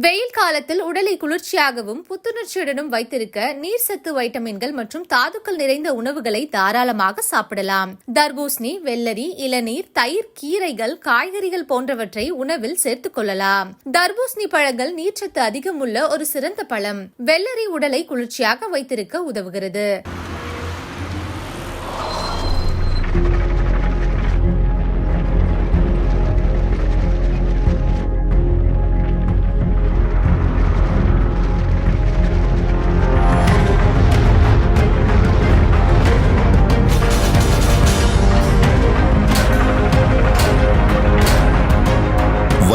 வெயில் காலத்தில் உடலை குளிர்ச்சியாகவும் புத்துணர்ச்சியுடனும் வைத்திருக்க நீர் சத்து வைட்டமின்கள் மற்றும் தாதுக்கள் நிறைந்த உணவுகளை தாராளமாக சாப்பிடலாம். தர்பூசணி வெள்ளரி இளநீர் தயிர் கீரைகள் காய்கறிகள் போன்றவற்றை உணவில் சேர்த்துக் கொள்ளலாம். தர்பூசணி பழங்கள் நீர்ச்சத்து அதிகம் உள்ள ஒரு சிறந்த பழம். வெள்ளரி உடலை குளிர்ச்சியாக வைத்திருக்க உதவுகிறது.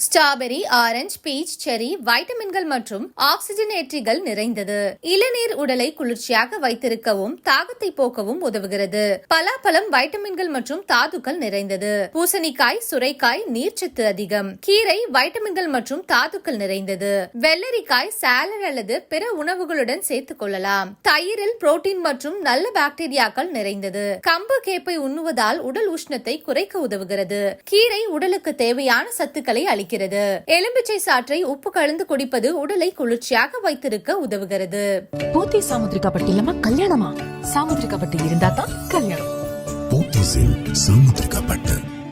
ஸ்ட்ராபெரி ஆரஞ்சு பீச் செரி வைட்டமின்கள் மற்றும் ஆக்சிஜனேற்றிகள் நிறைந்தது. இளநீர் உடலை குளிர்ச்சியாக வைத்திருக்கவும் தாகத்தை போக்கவும் உதவுகிறது. பலாப்பழம் வைட்டமின்கள் மற்றும் தாதுக்கள் நிறைந்தது. பூசணிக்காய் சுரைக்காய் நீர்ச்சத்து அதிகம். கீரை வைட்டமின்கள் மற்றும் தாதுக்கள் நிறைந்தது. வெள்ளரிக்காய் சாலட் அல்லது பிற உணவுகளுடன் சேர்த்துக் கொள்ளலாம். தயிரில் புரோட்டீன் மற்றும் நல்ல பாக்டீரியாக்கள் நிறைந்தது. கம்பு கேப்பை உண்ணுவதால் உடல் உஷ்ணத்தை குறைக்க உதவுகிறது. கீரை உடலுக்கு தேவையான சத்துக்களை அளிக்கிறது. எலும்பிச்சை சாற்றை உப்பு கலந்து குடிப்பது உடலை குளிர்ச்சியாக வைத்திருக்க உதவுகிறது. போத்தி சாமுத்திரிகா பட்டு இல்லாம கல்யாணமா? சாமுத்திரிகா பட்டு இருந்தா தான் கல்யாணம். போத்தீஸில் சாமுத்திரிகா பட்டு.